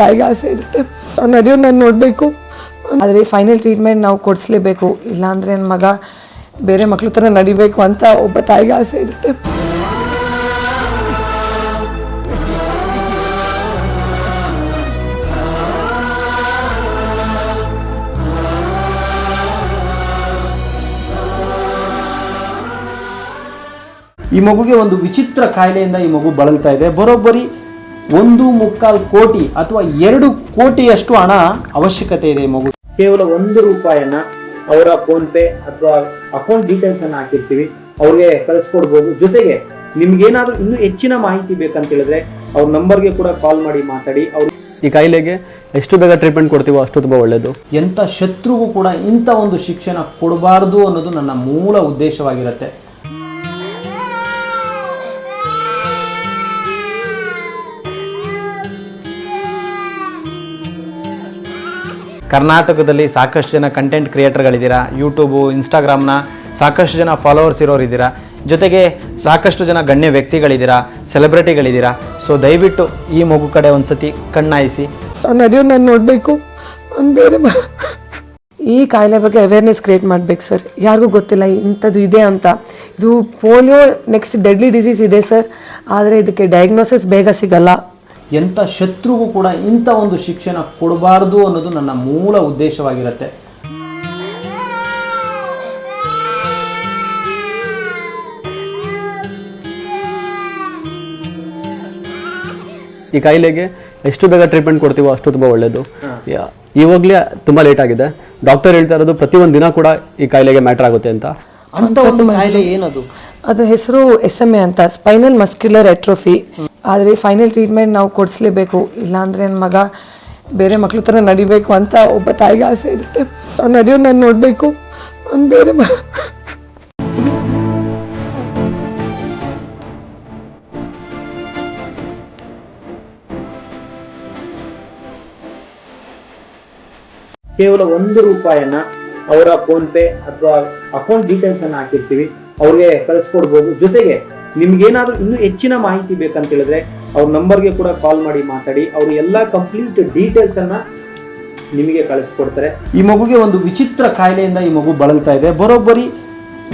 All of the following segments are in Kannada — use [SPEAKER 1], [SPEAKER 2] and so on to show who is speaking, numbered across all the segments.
[SPEAKER 1] ತಾಯಿಗೆ ಆಸೆ ಇರುತ್ತೆ. ಅದೇ ನಾನು ನೋಡಬೇಕು. ಆದರೆ ಫೈನಲ್ ಟ್ರೀಟ್ಮೆಂಟ್ ನಾವು ಕೊಡಿಸ್ಲೇಬೇಕು. ಇಲ್ಲಾಂದರೆ ನನ್ನ ಮಗ ಬೇರೆ ಮಕ್ಳ ಥರ ನಡಿಬೇಕು ಅಂತ ಒಬ್ಬ ತಾಯಿಗೆ ಆಸೆ ಇರುತ್ತೆ.
[SPEAKER 2] ಈ ಮಗುಗೆ ಒಂದು ವಿಚಿತ್ರ ಕಾಯಿಲೆಯಿಂದ ಈ ಮಗು ಬಳಲ್ತಾ ಇದೆ. ಬರೋಬ್ಬರಿ ಒಂದು ಮುಕ್ಕಾಲು ಕೋಟಿ ಅಥವಾ ಎರಡು ಕೋಟಿಯಷ್ಟು ಹಣ ಅವಶ್ಯಕತೆ ಇದೆ ಮಗು. ಕೇವಲ ಒಂದು ರೂಪಾಯಿಯನ್ನ ಅವರ ಫೋನ್ ಪೇ ಅಥವಾ ಅಕೌಂಟ್ ಡೀಟೇಲ್ಸ್ ಅನ್ನ ಹಾಕಿರ್ತೀವಿ. ಅವ್ರಿಗೆ ಕಳಿಸ್ಕೊಡ್ಬೋದು. ಜೊತೆಗೆ ನಿಮ್ಗೇನಾದ್ರೂ ಇನ್ನೂ ಹೆಚ್ಚಿನ ಮಾಹಿತಿ ಬೇಕಂತ ಹೇಳಿದ್ರೆ ಅವ್ರ ನಂಬರ್ಗೆ ಕೂಡ ಕಾಲ್ ಮಾಡಿ ಮಾತಾಡಿ. ಅವ್ರು
[SPEAKER 3] ಈ ಕಾಯಿಲೆಗೆ ಎಷ್ಟು ಬೇಗ ಟ್ರೀಟ್ಮೆಂಟ್ ಕೊಡ್ತೀವೋ ಅಷ್ಟು ತುಂಬ ಒಳ್ಳೆಯದು
[SPEAKER 2] ಎಂಥ ಶತ್ರುಗೂ ಕೂಡ ಇಂಥ ಒಂದು ಶಿಕ್ಷಣ ಕೊಡಬಾರ್ದು ಅನ್ನೋದು ನನ್ನ ಮೂಲ ಉದ್ದೇಶವಾಗಿರುತ್ತೆ. ಕರ್ನಾಟಕದಲ್ಲಿ ಸಾಕಷ್ಟು ಜನ ಕಂಟೆಂಟ್ ಕ್ರಿಯೇಟರ್ಗಳಿದ್ದೀರಾ ಯೂಟ್ಯೂಬು ಇನ್ಸ್ಟಾಗ್ರಾಮ್ನ ಸಾಕಷ್ಟು ಜನ ಫಾಲೋವರ್ಸ್ ಇರೋರಿದ್ದೀರಾ? ಜೊತೆಗೆ ಸಾಕಷ್ಟು ಜನ ಗಣ್ಯ ವ್ಯಕ್ತಿಗಳಿದ್ದೀರಾ? ಸೆಲೆಬ್ರಿಟಿಗಳಿದ್ದೀರಾ ಸೊ ದಯವಿಟ್ಟು ಈ ಮಗು ಕಡೆ ಒಂದ್ಸತಿ ಕಣ್ಣಾಯಿಸಿ.
[SPEAKER 1] ನಡೆಯೋ ನಾನು ನೋಡಬೇಕು? ಬೇರೆ ಈ ಕಾಯಿಲೆ ಬಗ್ಗೆ ಅವೇರ್ನೆಸ್ ಕ್ರಿಯೇಟ್ ಮಾಡ್ಬೇಕು ಸರ್ ಯಾರಿಗೂ ಗೊತ್ತಿಲ್ಲ ಇಂಥದ್ದು ಇದೆ ಅಂತ. ಇದು ಪೋಲಿಯೋ ನೆಕ್ಸ್ಟ್ ಡೆಡ್ಲಿ ಡಿಸೀಸ್ ಇದೆ ಸರ್ ಆದರೆ ಇದಕ್ಕೆ ಡಯಾಗ್ನೋಸಿಸ್ ಬೇಗ ಸಿಗಲ್ಲ.
[SPEAKER 2] ಎಂಥ ಶತ್ರುಗೂ ಕೂಡ ಇಂಥ ಒಂದು ಶಿಕ್ಷಣ ಕೊಡಬಾರ್ದು ಅನ್ನೋದು ನನ್ನ ಮೂಲ ಉದ್ದೇಶವಾಗಿರುತ್ತೆ.
[SPEAKER 3] ಈ ಕಾಯಿಲೆಗೆ ಎಷ್ಟು ಬೇಗ ಟ್ರೀಟ್ಮೆಂಟ್ ಕೊಡ್ತೀವೋ ಅಷ್ಟು ತುಂಬ ಒಳ್ಳೆಯದು ಇವಾಗಲೇ ತುಂಬ ಲೇಟ್ ಆಗಿದೆ. ಡಾಕ್ಟರ್ ಹೇಳ್ತಾ ಇರೋದು ಪ್ರತಿಯೊಂದು ದಿನ ಕೂಡ ಈ ಕಾಯಿಲೆಗೆ ಮ್ಯಾಟರ್ ಆಗುತ್ತೆ ಅಂತ.
[SPEAKER 2] ಅಂತ ಒಂದು ಕಾಯಿಲೆ ಏನದು?
[SPEAKER 1] ಅದು ಹೆಸರು ಎಸ್ ಎಂ ಎ ಅಂತ ಸ್ಪೈನಲ್ ಮಸ್ಕ್ಯುಲರ್ ಎಟ್ರೋಫಿ ಆದರೆ ಫೈನಲ್ ಟ್ರೀಟ್ಮೆಂಟ್ ನಾವು ಕೊಡಿಸ್ಲೇಬೇಕು. ಇಲ್ಲಾಂದರೆ ನನ್ನ ಮಗ ಬೇರೆ ಮಕ್ಳ ಥರ ನಡಿಬೇಕು ಅಂತ ಒಬ್ಬ ತಾಯಿಗೆ ಆಸೆ ಇರುತ್ತೆ. ನಡೆಯೋ ನಾನು ನೋಡಬೇಕು. ಬೇರೆ ಮ-
[SPEAKER 2] ಕೇವಲ ಒಂದು ರೂಪಾಯಿಯನ್ನ ಅವರ ಫೋನ್ ಪೇ ಅಥವಾ ಅಕೌಂಟ್ ಡೀಟೇಲ್ಸ್ ಅನ್ನ ಹಾಕಿರ್ತೀವಿ, ಅವ್ರಿಗೆ ಕಳಿಸ್ಕೊಡ್ಬೋದು. ಜೊತೆಗೆ ನಿಮ್ಗೇನಾದ್ರೂ ಇನ್ನೂ ಹೆಚ್ಚಿನ ಮಾಹಿತಿ ಬೇಕಂತ ಹೇಳಿದ್ರೆ, ಅವ್ರ ನಂಬರ್ಗೆ ಕೂಡ ಕಾಲ್ ಮಾಡಿ ಮಾತಾಡಿ, ಅವರು ಎಲ್ಲ ಕಂಪ್ಲೀಟ್ ಡೀಟೇಲ್ಸ್ ಅನ್ನ ನಿಮಗೆ ಕಳಿಸ್ಕೊಡ್ತಾರೆ. ಈ ಮಗುಗೆ ಒಂದು ವಿಚಿತ್ರ ಕಾಯಿಲೆಯಿಂದ ಈ ಮಗು ಬಳಲ್ತಾ ಇದೆ. ಬರೋಬ್ಬರಿ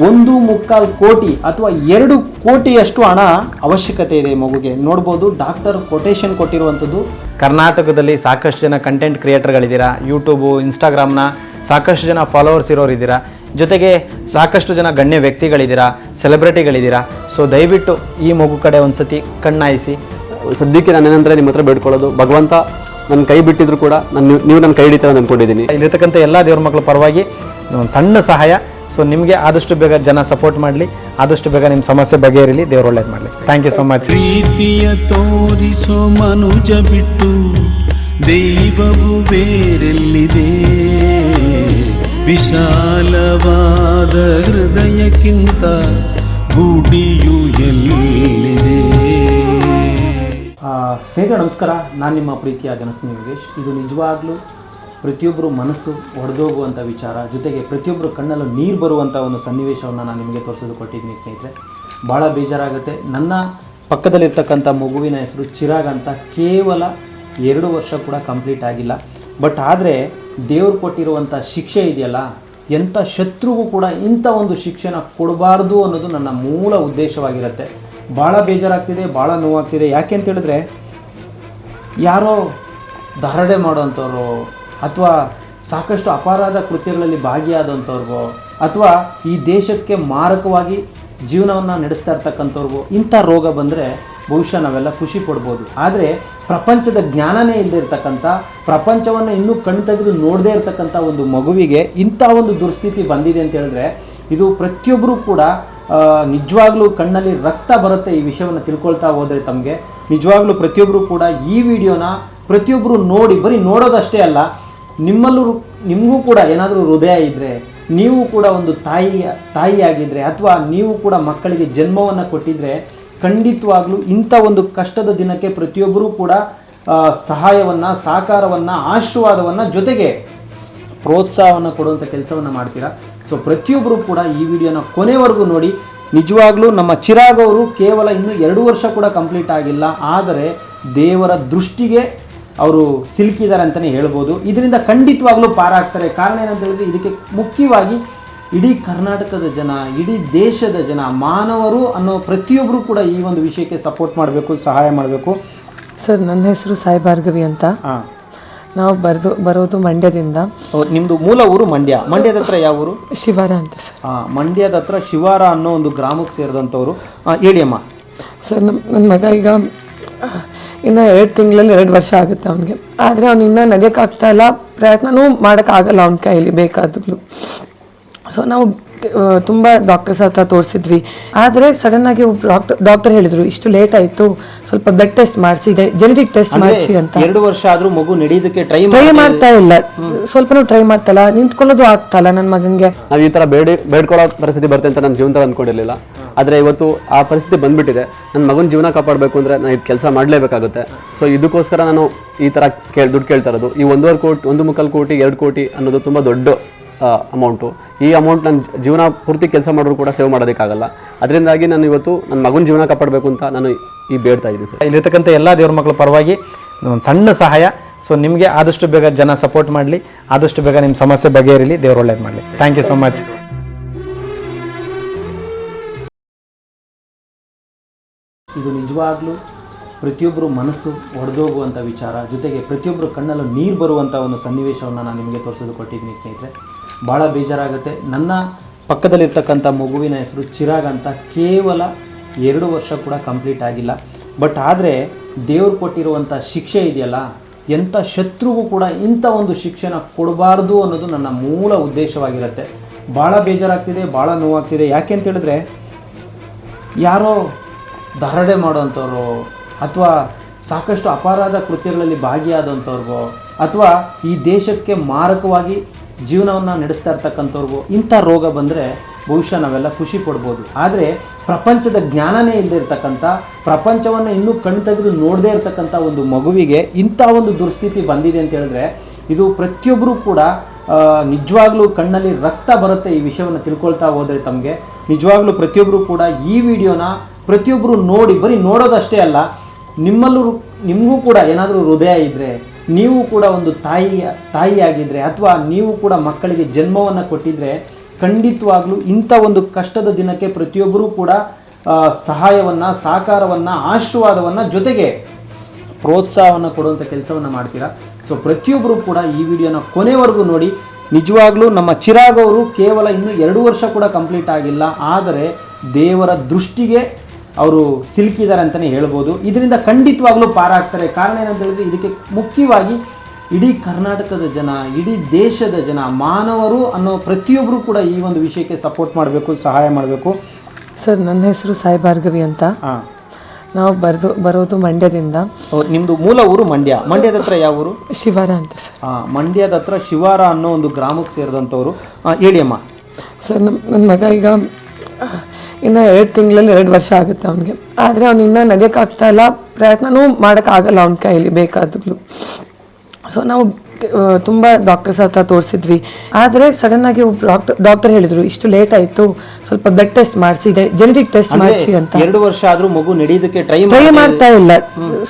[SPEAKER 2] ಒಂದು ಮುಕ್ಕಾಲು ಕೋಟಿ ಅಥವಾ ಎರಡು ಕೋಟಿಯಷ್ಟು ಹಣ ಅವಶ್ಯಕತೆ ಇದೆ ಈ ಮಗುಗೆ. ನೋಡ್ಬೋದು ಡಾಕ್ಟರ್ ಕೊಟೇಶನ್ ಕೊಟ್ಟಿರುವಂಥದ್ದು. ಕರ್ನಾಟಕದಲ್ಲಿ ಸಾಕಷ್ಟು ಜನ ಕಂಟೆಂಟ್ ಕ್ರಿಯೇಟರ್ಗಳಿದ್ದೀರಾ ಯೂಟ್ಯೂಬು ಇನ್ಸ್ಟಾಗ್ರಾಮ್ನ ಸಾಕಷ್ಟು ಜನ ಫಾಲೋವರ್ಸ್ ಇರೋರಿದ್ದೀರಾ ಜೊತೆಗೆ ಸಾಕಷ್ಟು ಜನ ಗಣ್ಯ ವ್ಯಕ್ತಿಗಳಿದ್ದೀರಾ? ಸೆಲೆಬ್ರಿಟಿಗಳಿದ್ದೀರಾ ಸೊ ದಯವಿಟ್ಟು ಈ ಮಗು ಕಡೆ ಒಂದ್ಸತಿ ಕಣ್ಣಾಯಿಸಿ.
[SPEAKER 3] ಸದ್ಯಕ್ಕೆ ನಾನು ಏನಂದ್ರೆ ನಿಮ್ಮ ಹತ್ರ ಬೇಡ್ಕೊಳ್ಳೋದು. ಭಗವಂತ ನನ್ನ ಕೈ ಬಿಟ್ಟಿದ್ರು ಕೂಡ ನಾನು ನೀವು ನನ್ನ ಕೈ ಹಿಡಿತಾರೆ ಅಂತ ಅಂದ್ಕೊಂಡಿದ್ದೀನಿ
[SPEAKER 2] ಇಲ್ಲಿರ್ತಕ್ಕಂಥ ಎಲ್ಲ ದೇವ್ರ ಮಕ್ಕಳ ಪರವಾಗಿ ಒಂದು ಸಣ್ಣ ಸಹಾಯ. ಸೊ ನಿಮಗೆ ಆದಷ್ಟು ಬೇಗ ಜನ ಸಪೋರ್ಟ್ ಮಾಡಲಿ. ಆದಷ್ಟು ಬೇಗ ನಿಮ್ಮ ಸಮಸ್ಯೆ ಬಗೆಹರಿಲಿ. ದೇವ್ರು ಒಳ್ಳೇದು ಮಾಡಲಿ. ಥ್ಯಾಂಕ್ ಯು ಸೊ ಮಚ್
[SPEAKER 4] ಪ್ರೀತಿಯ ತೋರಿಸೋ ಮನುಜ ಬಿಟ್ಟು ದೈವವು ಬೇರೆಲ್ಲಿದೆ? ವಿಶಾಲವಾದ ಹೃದಯಕ್ಕಿಂತ ಗುಡಿಯು ಎಲ್ಲಿದೆ?
[SPEAKER 2] ಸ್ನೇಹಿತರೆ, ನಮಸ್ಕಾರ. ನಾನು ನಿಮ್ಮ ಪ್ರೀತಿಯ ಜನಸ್ನಿ ಯೋಗೇಶ್. ಇದು ನಿಜವಾಗ್ಲೂ ಪ್ರತಿಯೊಬ್ಬರು ಮನಸ್ಸು ಒಡೆದೋಗುವಂಥ ವಿಚಾರ. ಜೊತೆಗೆ ಪ್ರತಿಯೊಬ್ಬರು ಕಣ್ಣಲ್ಲೂ ನೀರು ಬರುವಂಥ ಒಂದು ಸನ್ನಿವೇಶವನ್ನು ನಾನು ನಿಮಗೆ ತೋರಿಸೋದು ಕೊಟ್ಟಿದ್ದೀನಿ ಸ್ನೇಹಿತರೆ. ಭಾಳ ಬೇಜಾರಾಗುತ್ತೆ. ನನ್ನ ಪಕ್ಕದಲ್ಲಿರ್ತಕ್ಕಂಥ ಮಗುವಿನ ಹೆಸರು ಚಿರಾಗ್ ಅಂತ ಕೇವಲ ಎರಡು ವರ್ಷ ಕೂಡ ಕಂಪ್ಲೀಟ್ ಆಗಿಲ್ಲ. ಬಟ್ ಆದರೆ ದೇವರು ಕೊಟ್ಟಿರುವಂಥ ಶಿಕ್ಷೆ ಇದೆಯಲ್ಲ, ಎಂಥ ಶತ್ರುಗೂ ಕೂಡ ಇಂಥ ಒಂದು ಶಿಕ್ಷೆನ ಕೊಡಬಾರ್ದು ಅನ್ನೋದು ನನ್ನ ಮೂಲ ಉದ್ದೇಶವಾಗಿರುತ್ತೆ. ಭಾಳ ಬೇಜಾರಾಗ್ತಿದೆ, ಭಾಳ ನೋವಾಗ್ತಿದೆ. ಯಾಕೆ ಅಂತೇಳಿದ್ರೆ ಯಾರೋ ಧಾರಣೆ ಮಾಡೋವಂಥವ್ರು ಅಥವಾ ಸಾಕಷ್ಟು ಅಪರಾಧ ಕೃತ್ಯಗಳಲ್ಲಿ ಭಾಗಿಯಾದಂಥವ್ರಿಗೋ ಅಥವಾ ಈ ದೇಶಕ್ಕೆ ಮಾರಕವಾಗಿ ಜೀವನವನ್ನು ನಡೆಸ್ತಾ ಇರ್ತಕ್ಕಂಥವ್ರಿಗೂ ಇಂಥ ರೋಗ ಬಂದರೆ ಬಹುಶಃ ನಾವೆಲ್ಲ ಖುಷಿ ಪಡ್ಬೋದು. ಆದರೆ ಪ್ರಪಂಚದ ಜ್ಞಾನನೇ ಇಲ್ಲದೆ ಇರ್ತಕ್ಕಂಥ, ಪ್ರಪಂಚವನ್ನು ಇನ್ನೂ ಕಣ್ ತೆಗೆದು ನೋಡದೇ ಇರತಕ್ಕಂಥ ಒಂದು ಮಗುವಿಗೆ ಇಂಥ ಒಂದು ದುರ್ಸ್ಥಿತಿ ಬಂದಿದೆ ಅಂತ ಹೇಳಿದ್ರೆ, ಇದು ಪ್ರತಿಯೊಬ್ಬರೂ ಕೂಡ ನಿಜವಾಗ್ಲೂ ಕಣ್ಣಲ್ಲಿ ರಕ್ತ ಬರುತ್ತೆ ಈ ವಿಷಯವನ್ನು ತಿಳ್ಕೊಳ್ತಾ ಹೋದರೆ ತಮಗೆ. ನಿಜವಾಗ್ಲೂ ಪ್ರತಿಯೊಬ್ಬರು ಕೂಡ ಈ ವಿಡಿಯೋನ ಪ್ರತಿಯೊಬ್ಬರು ನೋಡಿ, ಬರೀ ನೋಡೋದಷ್ಟೇ ಅಲ್ಲ, ನಿಮ್ಮಲ್ಲೂ ನಿಮಗೂ ಕೂಡ ಏನಾದರೂ ಹೃದಯ ಇದ್ದರೆ ನೀವು ಕೂಡ ಒಂದು ತಾಯಿ ತಾಯಿಯಾಗಿದ್ದರೆ ಅಥವಾ ನೀವು ಕೂಡ ಮಕ್ಕಳಿಗೆ ಜನ್ಮವನ್ನು ಕೊಟ್ಟಿದ್ರೆ ಖಂಡಿತವಾಗ್ಲೂ ಇಂಥ ಒಂದು ಕಷ್ಟದ ದಿನಕ್ಕೆ ಪ್ರತಿಯೊಬ್ಬರೂ ಕೂಡ ಸಹಾಯವನ್ನು, ಸಹಕಾರವನ್ನು, ಆಶೀರ್ವಾದವನ್ನು ಜೊತೆಗೆ ಪ್ರೋತ್ಸಾಹವನ್ನು ಕೊಡುವಂಥ ಕೆಲಸವನ್ನು ಮಾಡ್ತೀರಾ? ಸೊ ಪ್ರತಿಯೊಬ್ಬರು ಕೂಡ ಈ ವಿಡಿಯೋನ ಕೊನೆವರೆಗೂ ನೋಡಿ. ನಿಜವಾಗ್ಲೂ ನಮ್ಮ ಚಿರಾಗ್ ಅವರು ಕೇವಲ ಇನ್ನೂ ಎರಡು ವರ್ಷ ಕೂಡ ಕಂಪ್ಲೀಟ್ ಆಗಿಲ್ಲ. ಆದರೆ ದೇವರ ದೃಷ್ಟಿಗೆ ಅವರು ಸಿಲುಕಿದ್ದಾರೆ ಅಂತಲೇ ಹೇಳ್ಬೋದು. ಇದರಿಂದ ಖಂಡಿತವಾಗ್ಲೂ ಪಾರಾಗ್ತಾರೆ. ಕಾರಣ ಏನಂತ ಹೇಳಿದ್ರೆ, ಇದಕ್ಕೆ ಮುಖ್ಯವಾಗಿ ಇಡೀ ಕರ್ನಾಟಕದ ಜನ ಇಡೀ ದೇಶದ ಜನ ಮಾನವರು ಅನ್ನೋ ಪ್ರತಿಯೊಬ್ಬರು ಕೂಡ ಈ ಒಂದು ವಿಷಯಕ್ಕೆ ಸಪೋರ್ಟ್ ಮಾಡಬೇಕು ಸಹಾಯ ಮಾಡಬೇಕು.
[SPEAKER 1] ಸರ್ ನನ್ನ ಹೆಸರು ಸಾಯಿ ಭಾರ್ಗವಿ ಅಂತ.
[SPEAKER 2] ಹಾಂ.
[SPEAKER 1] ನಾವು ಬರೆದು ಬರೋದು ಮಂಡ್ಯದಿಂದ.
[SPEAKER 2] ನಿಮ್ಮದು ಮೂಲ ಊರು ಮಂಡ್ಯ. ಮಂಡ್ಯದ ಹತ್ರ ಯಾವ ಊರು?
[SPEAKER 1] ಶಿವಾರ ಅಂತ ಸರ್.
[SPEAKER 2] ಹಾಂ ಮಂಡ್ಯದ ಹತ್ರ ಶಿವಾರ ಅನ್ನೋ ಒಂದು ಗ್ರಾಮಕ್ಕೆ ಸೇರಿದಂಥವ್ರು. ಹೇಳಿ ಅಮ್ಮ.
[SPEAKER 1] ಸರ್ ನಮ್ಮ ನನ್ನ ಮಗ ಈಗ ಇನ್ನು ಎರಡು ತಿಂಗಳಲ್ಲಿ ಎರಡು ವರ್ಷ ಆಗುತ್ತೆ ಅವನಿಗೆ. ಆದರೆ ಅವನು ಇನ್ನೂ ನಡೆಯೋಕ್ಕಾಗ್ತಾ ಇಲ್ಲ. ಪ್ರಯತ್ನನೂ ಮಾಡೋಕ್ಕಾಗಲ್ಲ ಅವನ ಕೈಯಲ್ಲಿ ಬೇಕಾದಾಗಲೂ ಸೊ ನಾವು ತುಂಬ ಡಾಕ್ಟರ್ಸ್ ಹತ್ರ ತೋರಿಸಿದ್ವಿ. ಆದರೆ ಸಡನ್ನಾಗಿ ಒಬ್ಬ ಡಾಕ್ಟರ್ ಡಾಕ್ಟರ್ ಹೇಳಿದರು ಇಷ್ಟು ಲೇಟ್ ಆಯಿತು ಸ್ವಲ್ಪ ಬ್ಲಡ್ ಟೆಸ್ಟ್ ಮಾಡಿಸಿ ಜೆನೆಟಿಕ್ ಟೆಸ್ಟ್ ಮಾಡಿಸಿ ಅಂತ.
[SPEAKER 2] ಎರಡು ವರ್ಷ ಆದ್ರೂ ಮಗು ನಡೆಯೋದಕ್ಕೆ ಟ್ರೈ
[SPEAKER 1] ಟ್ರೈ ಮಾಡ್ತಾ ಇಲ್ಲ. ಸ್ವಲ್ಪನೂ ಟ್ರೈ ಮಾಡ್ತಲ್ಲ ನಿಂತ್ಕೊಳ್ಳೋದು ಆಗ್ತಲ್ಲ ಇಲ್ಲ ನನ್ನ ಮಗನಿಗೆ.
[SPEAKER 3] ನಾವು ಈ ಥರ ಬೇಡಿ ಬೇಡ್ಕೊಳ್ಳೋ ಪರಿಸ್ಥಿತಿ ಬರುತ್ತೆ ಅಂತ ನನ್ನ ಜೀವನದಲ್ಲಿ ಅಂದ್ಕೊಂಡಿರಲಿಲ್ಲ ಆದರೆ ಇವತ್ತು ಆ ಪರಿಸ್ಥಿತಿ ಬಂದ್ಬಿಟ್ಟಿದೆ. ನನ್ನ ಮಗನ ಜೀವನ ಕಾಪಾಡಬೇಕು ಅಂದರೆ ನಾನು ಇದು ಕೆಲಸ ಮಾಡಲೇಬೇಕಾಗುತ್ತೆ. ಸೊ ಇದಕ್ಕೋಸ್ಕರ ನಾನು ಈ ಥರ ಕೇಳಿ ದುಡ್ಡು ಕೇಳ್ತಾ ಇರೋದು. ಈ ಒಂದೂವರೆ ಕೋಟಿ ಒಂದು ಮುಕ್ಕಾಲು ಕೋಟಿ ಎರಡು ಕೋಟಿ ಅನ್ನೋದು ತುಂಬ ದೊಡ್ಡ. ಅಮೌಂಟು ಈ ಅಮೌಂಟ್ ನನ್ನ ಜೀವನ ಪೂರ್ತಿ ಕೆಲಸ ಮಾಡೋರು ಕೂಡ ಸೇವ್ ಮಾಡೋದಕ್ಕಾಗಲ್ಲ. ಅದರಿಂದಾಗಿ ನಾನು ಇವತ್ತು ನನ್ನ ಮಗನ ಜೀವನ ಕಾಪಾಡಬೇಕು ಅಂತ ನಾನು ಈ ಬೇಡ್ತಾ ಇದ್ದೀನಿ ಸರ್
[SPEAKER 2] ಇಲ್ಲಿರ್ತಕ್ಕಂಥ ಎಲ್ಲ ದೇವ್ರ ಮಕ್ಕಳ ಪರವಾಗಿ ಒಂದು ಸಣ್ಣ ಸಹಾಯ. ಸೊ ನಿಮಗೆ ಆದಷ್ಟು ಬೇಗ ಜನ ಸಪೋರ್ಟ್ ಮಾಡಲಿ. ಆದಷ್ಟು ಬೇಗ ನಿಮ್ಮ ಸಮಸ್ಯೆ ಬಗೆಹರಿಲಿ. ದೇವ್ರು ಒಳ್ಳೇದು ಮಾಡಲಿ. ಥ್ಯಾಂಕ್ ಯು ಸೊ ಮಚ್ ಇದು ನಿಜವಾಗ್ಲೂ ಪ್ರತಿಯೊಬ್ಬರು ಮನಸ್ಸು ಒಡೆದೋಗುವಂಥ ವಿಚಾರ. ಜೊತೆಗೆ ಪ್ರತಿಯೊಬ್ಬರು ಕಣ್ಣಲ್ಲೂ ನೀರು ಬರುವಂಥ ಒಂದು ಸನ್ನಿವೇಶವನ್ನು ನಾನು ನಿಮಗೆ ತೋರಿಸೋದು ಕೊಟ್ಟಿದ್ದೀನಿ ಸ್ನೇಹಿತರೆ. ಭಾಳ ಬೇಜಾರಾಗುತ್ತೆ. ನನ್ನ ಪಕ್ಕದಲ್ಲಿರ್ತಕ್ಕಂಥ ಮಗುವಿನ ಹೆಸರು ಚಿರಾಗ್ ಅಂತ ಕೇವಲ ಎರಡು ವರ್ಷ ಕೂಡ ಕಂಪ್ಲೀಟ್ ಆಗಿಲ್ಲ. ಬಟ್ ಆದರೆ ದೇವ್ರು ಕೊಟ್ಟಿರುವಂಥ ಶಿಕ್ಷೆ ಇದೆಯಲ್ಲ, ಎಂಥ ಶತ್ರುಗೂ ಕೂಡ ಇಂಥ ಒಂದು ಶಿಕ್ಷೆನ ಕೊಡಬಾರ್ದು ಅನ್ನೋದು ನನ್ನ ಮೂಲ ಉದ್ದೇಶವಾಗಿರುತ್ತೆ. ಭಾಳ ಬೇಜಾರಾಗ್ತಿದೆ ಭಾಳ ನೋವಾಗ್ತಿದೆ. ಯಾಕೆ ಅಂತೇಳಿದ್ರೆ ಯಾರೋ ಧಾರಣೆ ಮಾಡೋವಂಥವ್ರು ಅಥವಾ ಸಾಕಷ್ಟು ಅಪರಾಧ ಕೃತ್ಯಗಳಲ್ಲಿ ಭಾಗಿಯಾದಂಥವ್ರಿಗೋ ಅಥವಾ ಈ ದೇಶಕ್ಕೆ ಮಾರಕವಾಗಿ ಜೀವನವನ್ನು ನಡೆಸ್ತಾ ಇರ್ತಕ್ಕಂಥವ್ರಿಗೂ ಇಂಥ ರೋಗ ಬಂದರೆ ಬಹುಶಃ ನಾವೆಲ್ಲ ಖುಷಿ ಪಡ್ಬೋದು. ಆದರೆ ಪ್ರಪಂಚದ ಜ್ಞಾನನೇ ಇಲ್ಲದೆ ಇರ್ತಕ್ಕಂಥ, ಪ್ರಪಂಚವನ್ನು ಇನ್ನೂ ಕಣ್ ತೆಗೆದು ನೋಡದೇ ಇರತಕ್ಕಂಥ ಒಂದು ಮಗುವಿಗೆ ಇಂಥ ಒಂದು ದುರ್ಸ್ಥಿತಿ ಬಂದಿದೆ ಅಂತ ಹೇಳಿದ್ರೆ ಇದು ಪ್ರತಿಯೊಬ್ಬರೂ ಕೂಡ ನಿಜವಾಗ್ಲೂ ಕಣ್ಣಲ್ಲಿ ರಕ್ತ ಬರುತ್ತೆ ಈ ವಿಷಯವನ್ನು ತಿಳ್ಕೊಳ್ತಾ ಹೋದರೆ ತಮಗೆ. ನಿಜವಾಗ್ಲೂ ಪ್ರತಿಯೊಬ್ಬರೂ ಕೂಡ ಈ ವಿಡಿಯೋನ ಪ್ರತಿಯೊಬ್ಬರು ನೋಡಿ, ಬರೀ ನೋಡೋದಷ್ಟೇ ಅಲ್ಲ, ನಿಮ್ಮಲ್ಲೂ ನಿಮಗೂ ಕೂಡ ಏನಾದರೂ ಹೃದಯ ಇದ್ದರೆ ನೀವು ಕೂಡ ಒಂದು ತಾಯಿಯ ತಾಯಿಯಾಗಿದ್ದರೆ ಅಥವಾ ನೀವು ಕೂಡ ಮಕ್ಕಳಿಗೆ ಜನ್ಮವನ್ನು ಕೊಟ್ಟಿದ್ದರೆ ಖಂಡಿತವಾಗ್ಲೂ ಇಂಥ ಒಂದು ಕಷ್ಟದ ದಿನಕ್ಕೆ ಪ್ರತಿಯೊಬ್ಬರೂ ಕೂಡ ಸಹಾಯವನ್ನು, ಸಹಕಾರವನ್ನು, ಆಶೀರ್ವಾದವನ್ನು ಜೊತೆಗೆ ಪ್ರೋತ್ಸಾಹವನ್ನು ಕೊಡುವಂಥ ಕೆಲಸವನ್ನು ಮಾಡ್ತೀರಾ? ಸೊ ಪ್ರತಿಯೊಬ್ಬರು ಕೂಡ ಈ ವಿಡಿಯೋನ ಕೊನೆವರೆಗೂ ನೋಡಿ. ನಿಜವಾಗ್ಲೂ ನಮ್ಮ ಚಿರಾಗ್ ಅವರು ಕೇವಲ ಇನ್ನೂ ಎರಡು ವರ್ಷ ಕೂಡ ಕಂಪ್ಲೀಟ್ ಆಗಿಲ್ಲ. ಆದರೆ ದೇವರ ದೃಷ್ಟಿಗೆ ಅವರು ಸಿಲುಕಿದ್ದಾರೆ ಅಂತಲೇ ಹೇಳ್ಬೋದು. ಇದರಿಂದ ಖಂಡಿತವಾಗ್ಲೂ ಪಾರಾಗ್ತಾರೆ. ಕಾರಣ ಏನಂತ ಹೇಳಿದ್ರೆ ಇದಕ್ಕೆ ಮುಖ್ಯವಾಗಿ ಇಡೀ ಕರ್ನಾಟಕದ ಜನ ಇಡೀ ದೇಶದ ಜನ ಮಾನವರು ಅನ್ನೋ ಪ್ರತಿಯೊಬ್ಬರು ಕೂಡ ಈ ಒಂದು ವಿಷಯಕ್ಕೆ ಸಪೋರ್ಟ್ ಮಾಡಬೇಕು ಸಹಾಯ ಮಾಡಬೇಕು.
[SPEAKER 1] ಸರ್ ನನ್ನ ಹೆಸರು ಸಾಯಿ ಭಾರ್ಗವಿ ಅಂತ.
[SPEAKER 2] ಹಾಂ.
[SPEAKER 1] ನಾವು ಬರೆದು ಬರೋದು ಮಂಡ್ಯದಿಂದ.
[SPEAKER 2] ನಿಮ್ಮದು ಮೂಲ ಊರು ಮಂಡ್ಯ. ಮಂಡ್ಯದ ಹತ್ರ ಯಾವ ಊರು?
[SPEAKER 1] ಶಿವಾರ ಅಂತ ಸರ್.
[SPEAKER 2] ಹಾಂ ಮಂಡ್ಯದ ಹತ್ರ ಶಿವಾರ ಅನ್ನೋ ಒಂದು ಗ್ರಾಮಕ್ಕೆ ಸೇರಿದಂಥವ್ರು. ಹೇಳಿ ಅಮ್ಮ.
[SPEAKER 1] ಸರ್ ನಮ್ಮ ನನ್ನ ಮಗ ಈಗ ಇನ್ನು ಎರಡು ತಿಂಗಳಲ್ಲಿ ಎರಡು ವರ್ಷ ಆಗುತ್ತೆ ಅವನಿಗೆ. ಆದರೆ ಅವ್ನು ಇನ್ನೂ ನಡೆಯೋಕ್ಕಾಗ್ತಾ ಇಲ್ಲ. ಪ್ರಯತ್ನನೂ ಮಾಡೋಕ್ಕಾಗಲ್ಲ ಅವನ ಕೈಲಿ ಬೇಕಾದಾಗಲೂ ಸೊ ನಾವು ತುಂಬ ಡಾಕ್ಟರ್ಸ್ ಹತ್ರ ತೋರಿಸಿದ್ವಿ. ಆದರೆ ಸಡನ್ನಾಗಿ ಒಬ್ಬ ಡಾಕ್ಟರ್ ಡಾಕ್ಟರ್ ಹೇಳಿದರು ಇಷ್ಟು ಲೇಟ್ ಆಯಿತು. ಸ್ವಲ್ಪ ಬ್ಲಡ್ ಟೆಸ್ಟ್ ಮಾಡಿಸಿ ಜೆನೆಟಿಕ್ ಟೆಸ್ಟ್ ಮಾಡಿಸಿ ಅಂತ.
[SPEAKER 2] ಎರಡು ವರ್ಷ ಆದ್ರೂ ಮಗು ನಡೆಯೋದಕ್ಕೆ ಟ್ರೈ
[SPEAKER 1] ಟ್ರೈ ಮಾಡ್ತಾ ಇಲ್ಲ.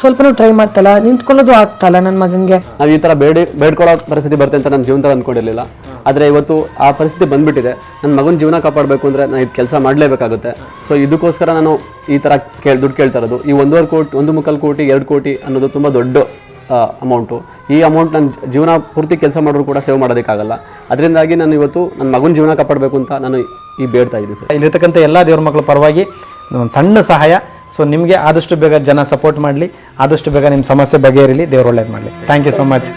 [SPEAKER 1] ಸ್ವಲ್ಪನೂ ಟ್ರೈ ಮಾಡ್ತಾ ಇಲ್ಲ. ನಿಂತ್ಕೊಳ್ಳೋದು ಆಗ್ತಾ ಇಲ್ಲ ನನ್ನ ಮಗನಿಗೆ.
[SPEAKER 3] ನಾವು ಈ ಥರ ಬೇಡಿ ಬೇಡ್ಕೊಳ್ಳೋ ಪರಿಸ್ಥಿತಿ ಬರುತ್ತೆ ಅಂತ ನನ್ನ ಜೀವನದಲ್ಲಿ ಅಂದ್ಕೊಂಡಿರಲಿಲ್ಲ ಆದರೆ ಇವತ್ತು ಆ ಪರಿಸ್ಥಿತಿ ಬಂದ್ಬಿಟ್ಟಿದೆ. ನನ್ನ ಮಗನ ಜೀವನ ಕಾಪಾಡಬೇಕು ಅಂದರೆ ನಾನು ಇದು ಕೆಲಸ ಮಾಡಲೇಬೇಕಾಗುತ್ತೆ. ಸೊ ಇದಕ್ಕೋಸ್ಕರ ನಾನು ಈ ಥರ ಕೇಳಿ, ದುಡ್ಡು ಕೇಳ್ತಾ ಇರೋದು. ಈ ಒಂದೂವರೆ ಕೋಟಿ, ಒಂದು ಮುಕ್ಕಾಲು ಕೋಟಿ, ಎರಡು ಕೋಟಿ ಅನ್ನೋದು ತುಂಬ ದೊಡ್ಡ ಅಮೌಂಟು ಈ ಅಮೌಂಟ್ ನನ್ನ ಜೀವನ ಪೂರ್ತಿ ಕೆಲಸ ಮಾಡೋರು ಕೂಡ ಸೇವ್ ಮಾಡೋದಕ್ಕಾಗಲ್ಲ. ಅದರಿಂದಾಗಿ ನಾನು ಇವತ್ತು ನನ್ನ ಮಗನ ಜೀವನ ಕಾಪಾಡಬೇಕು ಅಂತ ನಾನು ಈ ಬೇಡ್ತಾ ಇದ್ದೀನಿ, ಸರ್.
[SPEAKER 2] ಇಲ್ಲಿರ್ತಕ್ಕಂಥ ಎಲ್ಲ ದೇವ್ರ ಮಕ್ಕಳ ಪರವಾಗಿ ಒಂದು ಸಣ್ಣ ಸಹಾಯ. ಸೊ ನಿಮಗೆ ಆದಷ್ಟು ಬೇಗ ಜನ ಸಪೋರ್ಟ್ ಮಾಡಲಿ. ಆದಷ್ಟು ಬೇಗ ನಿಮ್ಮ ಸಮಸ್ಯೆ ಬಗೆಹರಿಲಿ. ದೇವ್ರು ಒಳ್ಳೇದು ಮಾಡಲಿ. Thank you so much